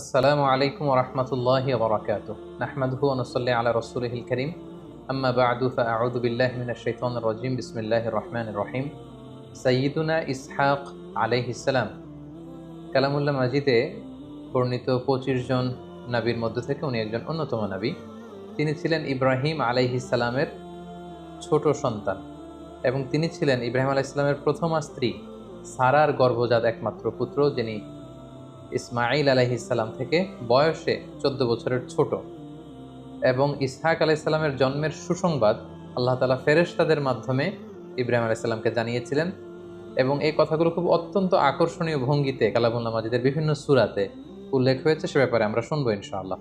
আসসালামু আলাইকুম ওরহমতুল্লাহি ওবরাকাত নাহমাদহু অনুসল্লি আলা রসুলহিল করিম। আম্মা বাদু, ফাআউযু বিল্লাহি মিনাশ শাইতানির রাজিম। বিসমিল্লাহির রহমানির রহিম। সাইয়্যিদুনা ইসহাক আলাইহিস সালাম। কালামুল্লাহ মাজিদে বর্ণিত পঁচিশ জন নবীর মধ্য থেকে উনি একজন অন্যতম নবী। তিনি ছিলেন ইব্রাহিম আলাইহিস সালামের ছোট সন্তান এবং তিনি ছিলেন ইব্রাহিম আলাইহিস সালামের প্রথমা স্ত্রী সারার গর্ভজাত একমাত্র পুত্র যিনি ইসমাইল আলাইহিসাল্লাম থেকে বয়সে চোদ্দ বছরের ছোট। এবং ইসহাক আলাইসাল্লামের জন্মের সুসংবাদ আল্লাহ তালা ফেরেশতাদের মাধ্যমে ইব্রাহিম আলাইসাল্লামকে জানিয়েছিলেন। এবং এই কথাগুলো খুব অত্যন্ত আকর্ষণীয় ভঙ্গিতে কালামুল্লাহ মাজিদের বিভিন্ন সুরাতে উল্লেখ হয়েছে, সে ব্যাপারে আমরা শুনব ইনশাআল্লাহ।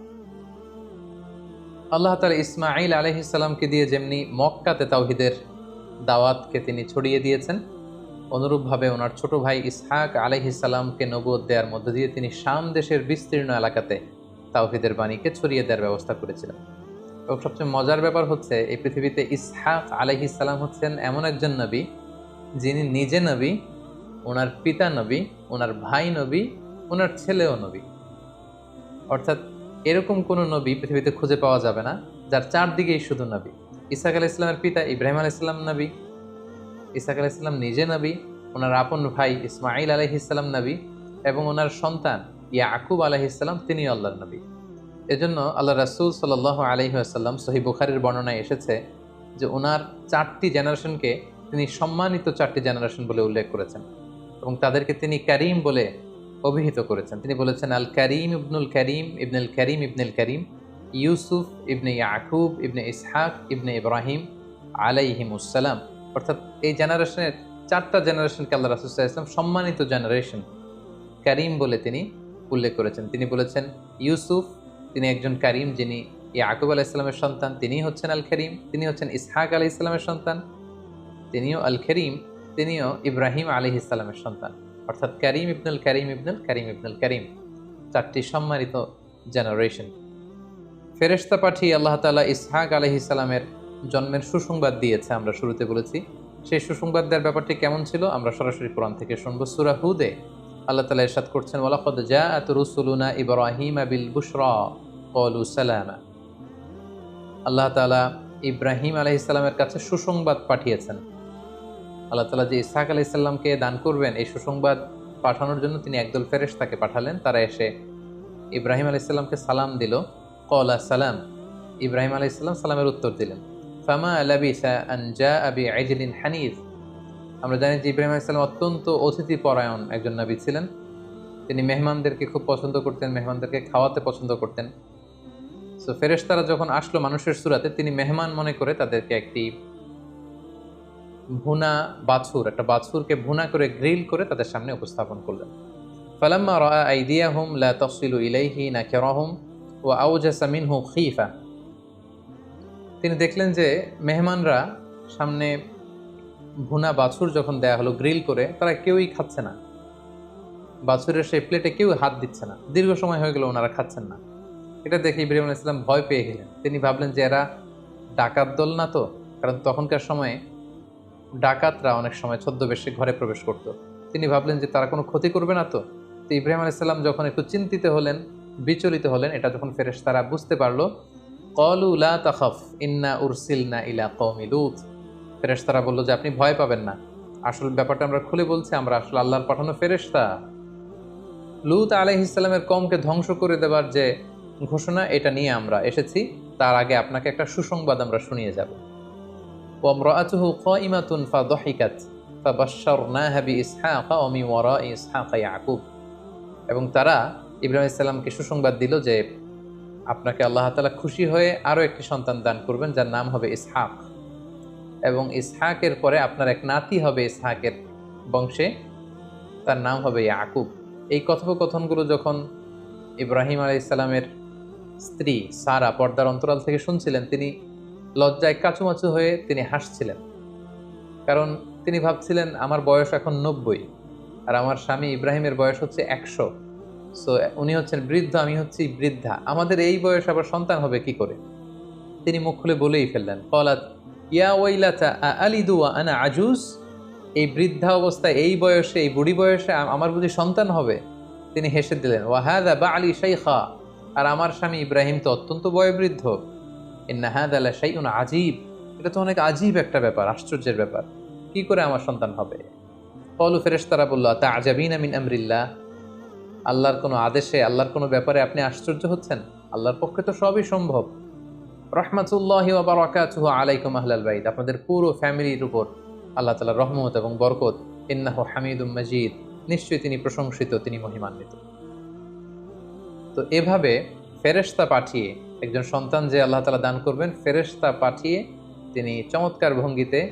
আল্লাহ তালা ইসমাইল আলহিসাল্লামকে দিয়ে যেমনি মক্কাতে তাওহিদের দাওয়াতকে তিনি ছড়িয়ে দিয়েছেন অনুরূপভাবে ওনার ছোট ভাই ইসহাক আলহিসাল্লামকে নবুয় দেওয়ার মধ্য দিয়ে তিনি শাম দেশের বিস্তীর্ণ এলাকাতে তাওহিদের বাণীকে ছড়িয়ে দেওয়ার ব্যবস্থা করেছিলেন। এবং সবচেয়ে মজার ব্যাপার হচ্ছে, এই পৃথিবীতে ইসহাক আলহিসাল্লাম হচ্ছেন এমন একজন নবী, যিনি নিজে নবী, ওনার পিতা নবী, ওনার ভাই নবী, ওনার ছেলেও নবী। অর্থাৎ এরকম কোনো নবী পৃথিবীতে খুঁজে পাওয়া যাবে না, যার চারদিকেই শুধু নবী। ইসাক আলাহ ইসলামের পিতা ইব্রাহিম আলাহ ইসলাম নবী ইসাক আলাহ ইসলাম নিজে নবী, ওনার আপন ভাই ইসমাইল আলহিসাল্লাম নবী এবং ওনার সন্তান ইয়াকুব আলহিসাল্লাম তিনি আল্লাহর নবী। এজন্য আল্লাহ রাসুল সাল আলহিহাসাল্লাম সহি বুখারির বর্ণনায় এসেছে যে ওনার চারটি জেনারেশনকে তিনি সম্মানিত চারটি জেনারেশন বলে উল্লেখ করেছেন এবং তাদেরকে তিনি করিম বলে অভিহিত করেছেন। তিনি বলেছেন, আল করিম ইবনুল করিম ইবনুল করিম ইবনুল করিম, ইউসুফ ইবনে ইয়াকুব ইবনে ইসহাক ইবনে ইব্রাহিম আলাইহিমুসালাম অর্থাৎ এই জেনারেশনের চারটা জেনারেশনকে আল্লাহ রাসুল্লাহ ইসলাম সম্মানিত জেনারেশন করিম বলে তিনি উল্লেখ করেছেন। তিনি বলেছেন ইউসুফ তিনি একজন করিম যিনি ইয়াকুব আলাহ ইসলামের সন্তান তিনি হচ্ছেন আল করিম তিনি হচ্ছেন ইসহাক আলি ইসলামের সন্তান, তিনিও আল করিম তিনিও ইব্রাহিম আলি ইসলামের সন্তান। অর্থাৎ করিম ইবনুল করিম ইবনুল করিম ইবনুল করিম চারটি সম্মানিত জেনারেশন ফেরেস্তা পাঠিয়ে আল্লাহ তালা ইসহাক আলহি ইসলামের জন্মের সুসংবাদ দিয়েছে, আমরা শুরুতে বলেছি। সেই সুসংবাদ দেওয়ার ব্যাপারটি কেমন ছিল, আমরা সরাসরি কোরআন থেকে শুনব সুরা হুদে। আল্লাহ তালা এরশাদ করছেন, ওয়ালাকদ জা আত রুসুলুনা ইব্রাহিম আবিল বুশরা কলু সালামা। আল্লাহ তালা ইব্রাহিম আলহ ইসলামের কাছে সুসংবাদ পাঠিয়েছেন। আল্লাহ তালা যে ইসাহাক আলহ ইসলামকে দান করবেন, এই সুসংবাদ পাঠানোর জন্য তিনি একদল ফেরেশ তাকে পাঠালেন। তারা এসে ইব্রাহিম আলহ ইসলামকে সালাম দিল কলা সালাম। ইব্রাহিম আলহ ইসলাম সালামের উত্তর দিলেন। ফামা আলাবিসা আনজা আবি আইজলিন হানিফ। আমরা জানি যে ইব্রাহিম ইসলাম অত্যন্ত অতিথি পরায়ণ একজন নবী ছিলেন। তিনি মেহমানদেরকে খুব পছন্দ করতেন, মেহমানদেরকে খাওয়াতে পছন্দ করতেন। সো ফেরেশতারা যখন আসলো মানুষের সুরাতে, তিনি মেহমান মনে করে তাদেরকে একটি ভুনা বাছুর, একটা বাছুরকে ভুনা করে গ্রিল করে তাদের সামনে উপস্থাপন করলেন। ফালাম্মা রা আইদিয়াহুম লা তফসিলু ইলাইহি নাকিরাহুম ওয়া আউজাসা মিনহু খীফা। তিনি দেখলেন যে মেহমানরা সামনে ভুনা বাছুর যখন দেয়া হলো গ্রিল করে, তারা কেউই খাচ্ছে না। বাছুরের সেই প্লেটে কেউ হাত দিচ্ছে না। দীর্ঘ সময় হয়ে গেল ওনারা খাচ্ছেন না। এটা দেখে ইব্রাহিম ইসলাম ভয় পেয়ে গেলেন। তিনি ভাবলেন যে এরা ডাকাত দল না তো? কারণ তখনকার সময়ে ডাকাতরা অনেক সময় ছদ্মবেশে ঘরে প্রবেশ করত। তিনি ভাবলেন যে তারা কোনো ক্ষতি করবে না তো? তো ইব্রাহিম আলাইসাল্লাম যখন একটু চিন্তিত হলেন, বিচলিত হলেন, এটা যখন ফেরেশ তারা বুঝতে পারল কলু লা তাখফ, ইন্না উরসিলনা ইলা কওমি লুত। ফেরেশতারা বলল যে, আপনি ভয় পাবেন না। আসল ব্যাপারটা আমরা খুলে বলছি, আমরা আসলে আল্লাহর পাঠানো ফেরেশতা। লুত আলাইহিস সালামের কমকে ধ্বংস করে দেবার যে ঘোষণা, এটা নিয়ে আমরা এসেছি। তার আগে আপনাকে একটা সুসংবাদ আমরা শুনিয়ে যাব। এবং তারা ইব্রাহিম ইসলামকে সুসংবাদ দিল যে আপনাকে আল্লাহ তালা খুশি হয়ে আরও একটি সন্তান দান করবেন, যার নাম হবে ইসহাক। এবং ইসহাকের পরে আপনার এক নাতি হবে ইসহাকের বংশে, তার নাম হবে ইয়াকুব। এই কথোপকথনগুলো যখন ইব্রাহিম আলাই ইসলামের স্ত্রী সারা পর্দার অন্তরাল থেকে শুনছিলেন, তিনি লজ্জায় কাচুমাচু হয়ে তিনি হাসছিলেন। কারণ তিনি ভাবছিলেন, আমার বয়স এখন নব্বই, আর আমার স্বামী ইব্রাহিমের বয়স হচ্ছে একশো। সো উনি হচ্ছেন বৃদ্ধ, আমি হচ্ছি বৃদ্ধা। আমাদের এই বয়স আবার সন্তান হবে কি করে? তিনি মুখ খুলে বলেই ফেললেন, কলাত, ইয়া ওয়াইলাতা আলিদু আনা আজুস এই বৃদ্ধা অবস্থায়, এই বয়সে, এই বুড়ি বয়সে আমার বুঝি সন্তান হবে? তিনি হেসে দিলেন ওয়াহাদা বা আলী শাইখা। আর আমার স্বামী ইব্রাহিম তো অত্যন্ত বয়োবৃদ্ধ। ইন্নাহাদ আলা শাইউন আজীব। এটা তো অনেক আজীব একটা ব্যাপার, আশ্চর্যের ব্যাপার। কি করে আমার সন্তান হবে? কলু ফেরেশতারা বলল তা আজাবিন আমিন আমরিল্লাহ? আল্লাহর কোনো আদেশে, আল্লাহর কোনো ব্যাপারে আপনি আশ্চর্য হচ্ছেন? আল্লাহর পক্ষে তো সবই সম্ভব। রহমাতুল্লাহি বারাকাতুহু আলাইকুম আহলাল বাইত। আপনাদের পুরো ফ্যামিলির উপর আল্লাহ তাআলার রহমত এবং বরকত। ইন্নাহু হামিদুম মাজিদ। নিশ্চয়ই তিনি প্রশংসিত, তিনি মহিমান্বিত। তো এভাবে ফেরেশতা পাঠিয়ে একজন সন্তান যে আল্লাহ তালা দান করবেন, ফেরেশতা পাঠিয়ে তিনি চমৎকার ভঙ্গিতে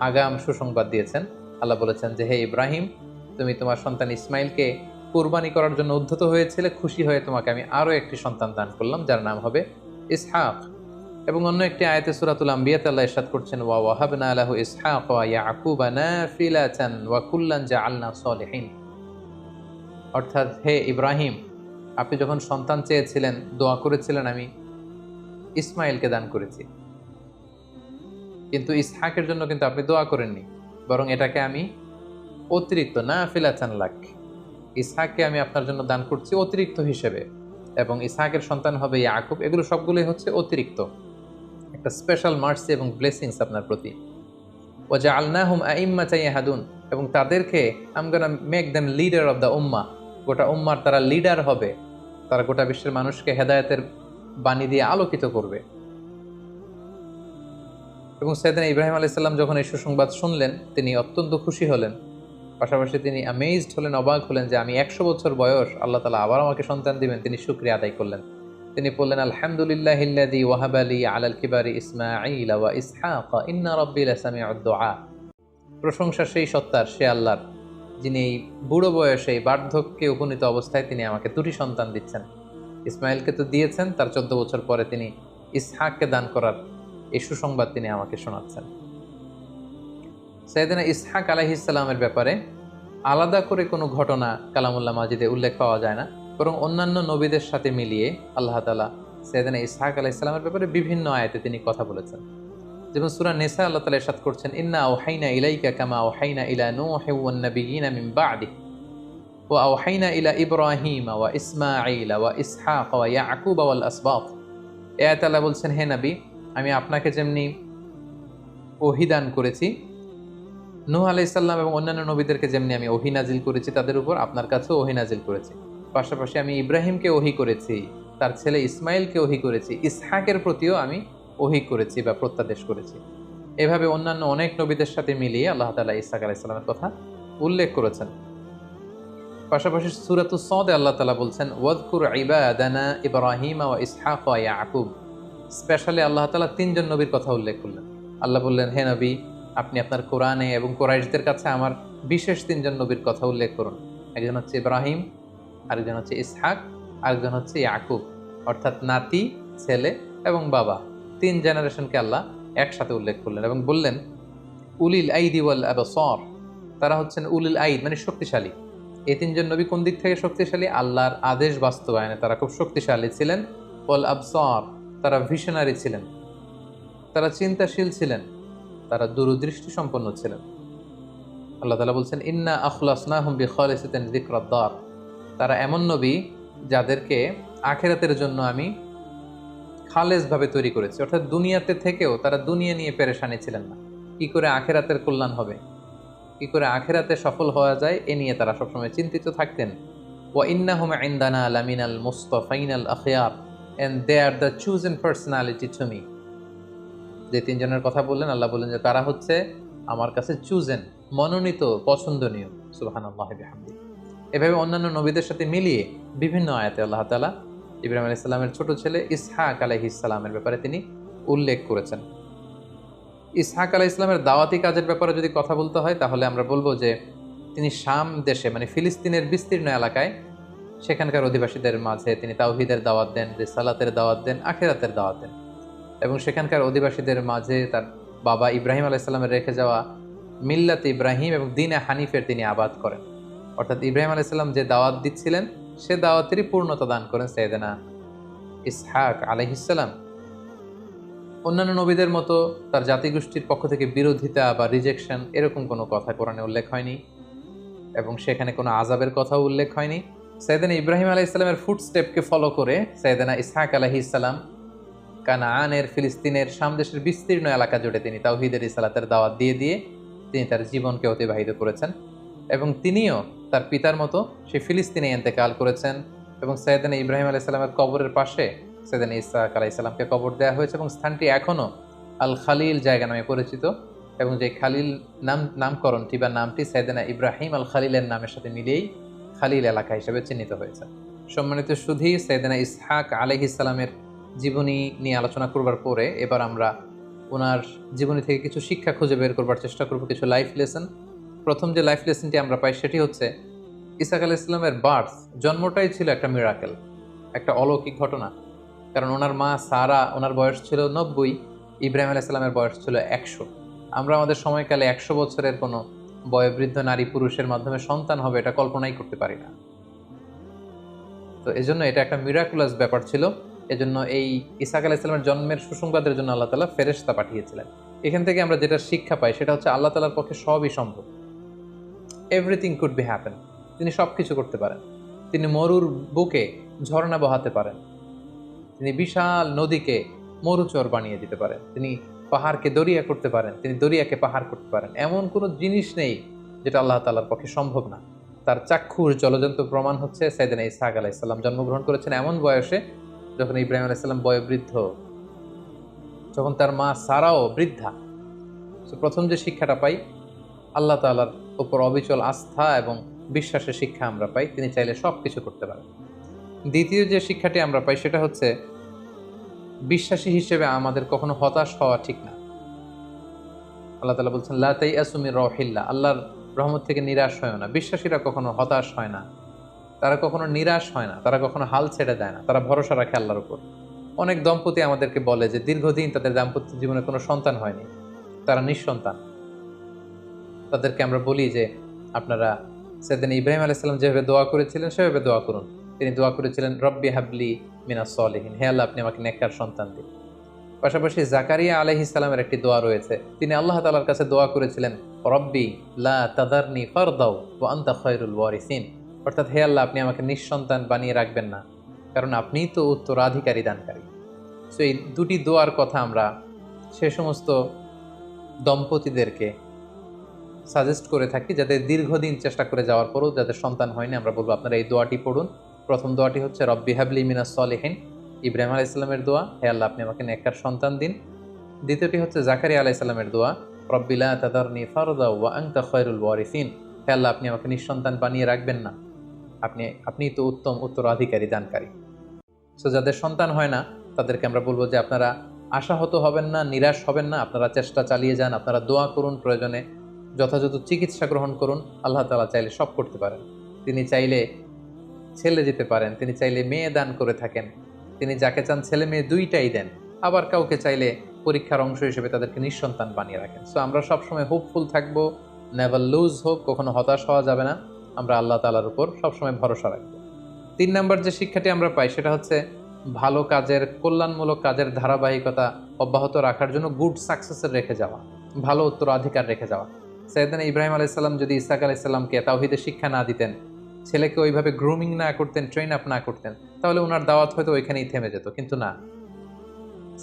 আগাম সুসংবাদ দিয়েছেন। আল্লাহ বলেছেন যে, হে ইব্রাহিম, তুমি তোমার সন্তান ইসমাইলকে কুরবানি করার জন্য উদ্ধত হয়েছিলে, খুশি হয়ে তোমাকে আমি আরও একটি সন্তান দান করলাম, যার নাম হবে ইসহাক। এবং অন্য একটি আয়াতে সুরাতুল আম্বিয়াতে আল্লাহ ইরশাদ করছেন, ওয়া ওয়াহাবনা আলাহু ইসহাক ওয়া ইয়াকুবা নাফিলাতান ওয়া কুল্লান জাআলনা সলিহিন। অর্থাৎ, হে ইব্রাহিম, আপনি যখন সন্তান চেয়েছিলেন, দোয়া করেছিলেন আমি ইসমাইলকে দান করেছি। কিন্তু ইসহাকের জন্য কিন্তু আপনি দোয়া করেননি, বরং এটাকে আমি অতিরিক্ত না ফিলাচান লাখ ইসহাককে আমি আপনার জন্য দান করছি অতিরিক্ত হিসেবে। এবং ইসহাকের সন্তান হবে ইয়াকুব। এগুলো সবগুলোই হচ্ছে অতিরিক্ত। একটা স্পেশাল মার্সি এবং ব্লেসিংস আপনার প্রতি। ও যে আলনাহুম আইম্মা হাদুন এবং তাদেরকে আমগানা make them leader of the উম্মা। গোটা উম্মার তারা লিডার হবে। তারা গোটা বিশ্বের মানুষকে হেদায়তের বাণী দিয়ে আলোকিত করবে। এবং সেদিন ইব্রাহিম আলাইসাল্লাম যখন এই সুসংবাদ শুনলেন, তিনি অত্যন্ত খুশি হলেন। পাশাপাশি তিনি অ্যামেজড হলেন, অবাক হলেন যে আমি একশো বছর বয়স, আল্লাহ তালা আবার আমাকে সন্তান দিবেন, তিনি শুক্রিয়া আদায় করলেন। তিনি বললেন, আলহামদুলিল্লাহ ইল্লাদি ওয়াহাব আলী আলাল কিবারি ইসমাঈল ওয়া ইসহাক, ইন্না রব্বিল আসামি দোয়া প্রশংসা সেই সত্তার, সে আল্লাহর, যিনি এই বুড়ো বয়সে বার্ধক্যে উপনীত অবস্থায় তিনি আমাকে দুটি সন্তান দিচ্ছেন। ইসমাইলকে তো দিয়েছেন, তার চোদ্দ বছর পরে তিনি ইসহাককে দান করার এই সুসংবাদ তিনি আমাকে শোনাচ্ছেন। সৈয়দিনা ইসহাক আলাইহিসাল্লামের ব্যাপারে আলাদা করে কোনো ঘটনা কালামুল্লাহ মাজিদে উল্লেখ পাওয়া যায় না, বরং অন্যান্য নবীদের সাথে মিলিয়ে আল্লাহ তালা সৈয়দিনা ইসহাক আলাইসাল্লামের ব্যাপারে বিভিন্ন আয়াতে তিনি কথা বলেছেন। যেমন সুরা নেসা আল্লাহ তালা ইরশাদ করছেন, ইন্না ও ওহাইনা ইলাইকা কামা ওহাইনা ইলা নূহি ওয়ান নাবিয়িনা মিন বা'দি ওয়া আওহাইনা ইলা ইব্রাহিম ওয়া ইসমাঈল ওয়া ইসহাক ওয়া ইয়াকুব ওয়াল আসবাব এ আয়াত আল্লাহ বলছেন, হে নবী, আমি আপনাকে যেমনি ওহিদান করেছি নূহ আলাইসাল্লাম এবং অন্যান্য নবীদেরকে যেমনি আমি ওহি নাজিল করেছি, তাদের উপর আপনার কাছেও ওহি নাজিল করেছি। পাশাপাশি আমি ইব্রাহিমকে ওহি করেছি, তার ছেলে ইসমাইলকে ওহি করেছি, ইসহাকের প্রতিও আমি ওহি করেছি বা প্রত্যাদেশ করেছি। এভাবে অন্যান্য অনেক নবীদের সাথে মিলিয়ে আল্লাহ তালা ইসহাক আলাইসাল্লামের কথা উল্লেখ করেছেন। পাশাপাশি সুরাত সদে আল্লাহ তালা বলছেন ওয়াদকুর ইবাদানা ইব্রাহিম ওয়া ইসহাক ইয়াকুব। স্পেশালি আল্লাহ তালা তিনজন নবীর কথা উল্লেখ করলেন। আল্লাহ বললেন, হে নবী আপনি আপনার কোরআনে এবং কোরাইশদের কাছে আমার বিশেষ তিনজন নবীর কথা উল্লেখ করুন। একজন হচ্ছে ইব্রাহিম, আরেকজন হচ্ছে ইসহাক, আরেকজন হচ্ছে ইয়াকুব। অর্থাৎ নাতি, ছেলে এবং বাবা। তিন জেনারেশনকে আল্লাহ একসাথে উল্লেখ করলেন এবং বললেন, উলিল আইদি ওয়াল আবসর। তারা হচ্ছেন উলিল আইদ মানে শক্তিশালী। এই তিনজন নবী কোন দিক থেকে শক্তিশালী? আল্লাহর আদেশ বাস্তবায়নে তারা খুব শক্তিশালী ছিলেন। ওয়াল আবসর, তারা ভিশনারি ছিলেন। তারা চিন্তাশীল ছিলেন। তারা দূরদৃষ্টি সম্পন্ন ছিলেন। আল্লাহ তালা বলছেন, ইন্না আখলাসনা হুম বিখালিসিতেন যিকরাদ্দার তারা এমন নবী যাদেরকে আখেরাতের জন্য আমি খালেজভাবে তৈরি করেছি। অর্থাৎ দুনিয়াতে থেকেও তারা দুনিয়া নিয়ে পেরেশানি ছিলেন না। কি করে আখেরাতের কল্যাণ হবে? কি করে আখেরাতে সফল হওয়া যায়? এ নিয়ে তারা সবসময় চিন্তিত থাকতেন। ও ইন্না ওয়া ইন্নাহুম ইনদানা লামিনাল মুস্তাফাইনাল আখিয়ার। And they are the chosen personality to me যে তিনজনের কথা বললেন, আল্লাহ বললেন যে তারা হচ্ছে আমার কাছে চুজেন, মনোনীত, পছন্দনীয়। সুবাহান আল্লাহ বিহামদি। এভাবে অন্যান্য নবীদের সাথে মিলিয়ে বিভিন্ন আয়াতে আল্লাহ তালা ইব্রাহিম আলি ইসলামের ছোট ছেলে ইসহাক আলহ ইসলামের ব্যাপারে তিনি উল্লেখ করেছেন। ইসহাক আলাহ ইসলামের দাওয়াতি কাজের ব্যাপারে যদি কথা বলতে হয়, তাহলে আমরা বলব যে তিনি শাম দেশে মানে ফিলিস্তিনের বিস্তীর্ণ এলাকায় সেখানকার অধিবাসীদের মাঝে তিনি তাওহিদের দাওয়াত দেন, রিসালাতের দাওয়াত দেন, আখেরাতের দাওয়াত দেন। এবং সেখানকার অধিবাসীদের মাঝে তার বাবা ইব্রাহিম আলাইসাল্লামের রেখে যাওয়া মিল্লাত ইব্রাহিম এবং দিনে হানিফের তিনি আবাদ করেন। অর্থাৎ ইব্রাহিম আলাইসাল্লাম যে দাওয়াত দিচ্ছিলেন, সে দাওয়াতেরই পূর্ণতা দান করেন সৈয়দেনা ইসহাক আলহিসাল্লাম অন্যান্য নবীদের মতো তার জাতিগোষ্ঠীর পক্ষ থেকে বিরোধিতা বা রিজেকশন এরকম কোনো কথা কোরআনে উল্লেখ হয়নি এবং সেখানে কোনো আজাবের কথাও উল্লেখ হয়নি। সৈয়দানা ইব্রাহিম আলাহ ইসলামের ফুট স্টেপকে ফলো করে সৈয়দানা ইসহাক আলাহি ইসলাম কানাআনের ফিলিস্তিনের সামদেশের বিস্তীর্ণ এলাকা জুড়ে তিনি তাওহিদের ইসালাতের দাওয়াত দিয়ে দিয়ে তিনি তার জীবনকে অতিবাহিত করেছেন এবং তিনিও তার পিতার মতো সেই ফিলিস্তিনে এন্তেকাল করেছেন এবং সৈয়দানা ইব্রাহিম আলাহ ইসলামের কবরের পাশে সৈয়দানা ইসহাক আলাহ ইসলামকে কবর দেওয়া হয়েছে এবং স্থানটি এখনও আল খালিল জায়গা নামে পরিচিত এবং যে খালিল নাম, নামকরণটি বা নামটি সৈয়দানা ইব্রাহিম আল খালিলের নামের সাথে মিলিয়েই খালিল এলাকা হিসেবে চিহ্নিত হয়েছে। সম্মানিত সুধী, সৈয়দানা ইসহাক আলহ ইসলামের জীবনী নিয়ে আলোচনা করবার পরে এবার আমরা ওনার জীবনী থেকে কিছু শিক্ষা খুঁজে বের করবার চেষ্টা করব, কিছু লাইফ লেসন প্রথম যে লাইফ লেসনটি আমরা পাই সেটি হচ্ছে, ইসাক আল ইসলামের বার্থ জন্মটাই ছিল একটা মিরাকেল একটা অলৌকিক ঘটনা। কারণ ওনার মা সারা, ওনার বয়স ছিল নব্বই, ইব্রাহিম আলাহ ইসলামের বয়স ছিল একশো। আমরা আমাদের সময়কালে একশো বছরের কোনো বয়োবৃদ্ধ নারী পুরুষের মাধ্যমে সন্তান হবে এটা কল্পনাই করতে পারি না। তো এজন্য এটা একটা মিরাকুলাস ব্যাপার ছিল। এজন্য এই ইসাক আলাহ ইসলামের জন্মের সুসংবাদের জন্য আল্লাহ তালা ফেরেশতা পাঠিয়েছিলেন। এখান থেকে আমরা যেটা শিক্ষা পাই সেটা হচ্ছে আল্লাহ তালার পক্ষে সবই সম্ভব। এভরিথিং কুড বি হ্যাপেন তিনি সব কিছু করতে পারেন। তিনি মরুর বুকে ঝর্ণা বহাতে পারেন। তিনি বিশাল নদীকে মরুচর বানিয়ে দিতে পারেন। তিনি পাহাড়কে দরিয়া করতে পারেন। তিনি দরিয়াকে পাহাড় করতে পারেন। এমন কোনো জিনিস নেই যেটা আল্লাহ তালার পক্ষে সম্ভব না। তার চাক্ষুষ জলজন্ত প্রমাণ হচ্ছে সাইদিন ইসাহাক আলাইসাল্লাম জন্মগ্রহণ করেছেন এমন বয়সে যখন ইব্রাহিম আলাইসাল্লাম বয়োবৃদ্ধ যখন তার মা সারাও বৃদ্ধা। প্রথম যে শিক্ষাটা পাই, আল্লাহ তালার উপর অবিচল আস্থা এবং বিশ্বাসের শিক্ষা আমরা পাই, তিনি চাইলে সব কিছু করতে পারেন। দ্বিতীয় যে শিক্ষাটি আমরা পাই, সেটা হচ্ছে বিশ্বাসী হিসেবে আমাদের কখনো হতাশ হওয়া ঠিক না। আল্লাহ তালা বলছেন লাতাই আসুমি রহিল্লা আল্লাহর রহমত থেকে নিরাশ হয় না। বিশ্বাসীরা কখনো হতাশ হয় না। তারা কখনো নিরাশ হয় না, তারা কখনো হাল ছেড়ে দেয় না, তারা ভরসা রাখে আল্লাহর উপর। অনেক দম্পতি আমাদেরকে বলে যে দীর্ঘদিন তাদের দাম্পত্য জীবনে কোনো সন্তান হয়নি, তারা নিঃসন্তান। তাদেরকে আমরা বলি যে আপনারা সেদিন ইব্রাহিম আলাইসাল্লাম যেভাবে দোয়া করেছিলেন, সেভাবে দোয়া করুন। তিনি দোয়া করেছিলেন, রব্বি হাবলি মিনা সলিহিন। হে আল্লাহ, আপনি আমাকে নেককার সন্তান দিন। পাশাপাশি জাকারিয়া আলহ ইসলামের একটি দোয়া রয়েছে। তিনি আল্লাহ তালার কাছে দোয়া করেছিলেন, রব্বি লা তাদারনি ফারদাও ও আন্তা খয়রুল ওয়ারিসিন। অর্থাৎ হে আল্লাহ, আপনি আমাকে নিঃসন্তান বানিয়ে রাখবেন না। কারণ আপনিই তো উত্তরাধিকারী দানকারী। সো এই দুটি দোয়ার কথা আমরা সে সমস্ত দম্পতিদেরকে সাজেস্ট করে থাকি যাদের দীর্ঘদিন চেষ্টা করে যাওয়ার পরও যাদের সন্তান হয়নি, আমরা বলব আপনারা এই দোয়াটি পড়ুন। প্রথম দোয়াটি হচ্ছে, রব্বি হাবলি মিনা সলেহিন। ইব্রাহিম আলাহ ইসলামের দোয়া, হে আল্লাহ, আপনি আমাকে নেককার সন্তান দিন। দ্বিতীয়টি হচ্ছে জাকারি আলাহ ইসলামের দোয়া রব্বিলা তাদারনি ফারদা ওয়া আংতা খয়রুল ওয়ারিসিন। হে আল্লাহ, আপনি আমাকে নিঃসন্তান বানিয়ে রাখবেন না। আপনি আপনি তো উত্তম উত্তরাধিকারী, দানকারী। সো যাদের সন্তান হয় না, তাদেরকে আমরা বলব যে আপনারা আশাহত হবেন না, নিরাশ হবেন না, আপনারা চেষ্টা চালিয়ে যান, আপনারা দোয়া করুন প্রয়োজনে, যথাযথ চিকিৎসা গ্রহণ করুন, আল্লাহ তালা চাইলে সব করতে পারেন। তিনি চাইলে ছেলে যেতে পারেন, তিনি চাইলে মেয়ে দান করে থাকেন, তিনি যাকে চান ছেলে মেয়ে দুইটাই দেন, আবার কাউকে চাইলে পরীক্ষার অংশ হিসেবে তাদেরকে নিঃসন্তান বানিয়ে রাখেন। সো আমরা সবসময় হোপফুল থাকব নেভার লুজ হোপ কখনো হতাশ হওয়া যাবে না। আমরা আল্লাহ তালার উপর সবসময় ভরসা রাখব। তিন নম্বর যে শিক্ষাটি আমরা পাই সেটা হচ্ছে ভালো কাজের, কল্যাণমূলক কাজের ধারাবাহিকতা অব্যাহত রাখার জন্য গুড সাকসেসের রেখে যাওয়া, ভালো উত্তরাধিকার রেখে যাওয়া। সৈয়দান ইব্রাহিম আলাইসাল্লাম যদি ইসাক আলাইসাল্লামকে তাওহিদে শিক্ষা না দিতেন, ছেলেকে ওইভাবে গ্রুমিং না করতেন ট্রেন আপ না করতেন, তাহলে ওনার দাওয়াত হয়তো ওইখানেই থেমে যেত, কিন্তু না।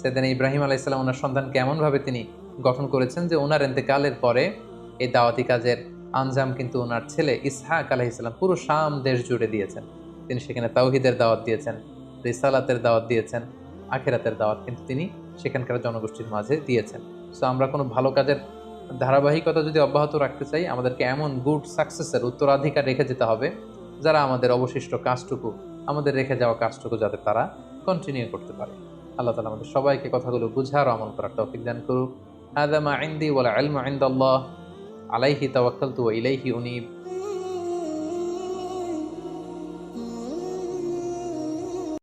সেদিন ইব্রাহিম আলাইসাল্লাম ওনার সন্তানকে এমনভাবে তিনি গঠন করেছেন যে ওনার এতেকালের পরে এই দাওয়াতি কাজের আঞ্জাম কিন্তু ওনার ছেলে ইসহাক ইসলাম পুরো শাম দেশ জুড়ে দিয়েছেন। তিনি সেখানে তাওহিদের দাওয়াত দিয়েছেন, রিসালাতের দাওয়াত দিয়েছেন, আখেরাতের দাওয়াত কিন্তু তিনি সেখানকার জনগোষ্ঠীর মাঝে দিয়েছেন। সো আমরা কোনো ভালো কাজের ধারাবাহিকতা যদি অব্যাহত রাখতে চাই, আমাদেরকে এমন গুড সাকসেসের উত্তরাধিকার রেখে যেতে হবে, যারা আমাদের অবশিষ্ট কাজটুকু, আমাদের রেখে যাওয়া কাজটুকু যাতে তারা কন্টিনিউ করতে পারে। আল্লাহ তালা আমাদের সবাইকে কথাগুলো বুঝার আমল করার তৌফিক দান করুক। হাদামা আইন্দি ওয়ালা আলমা আইন্দাল্লাহ আলাইহি তাওয়াক্কালতু ওয়া ইলাইহি উনিব।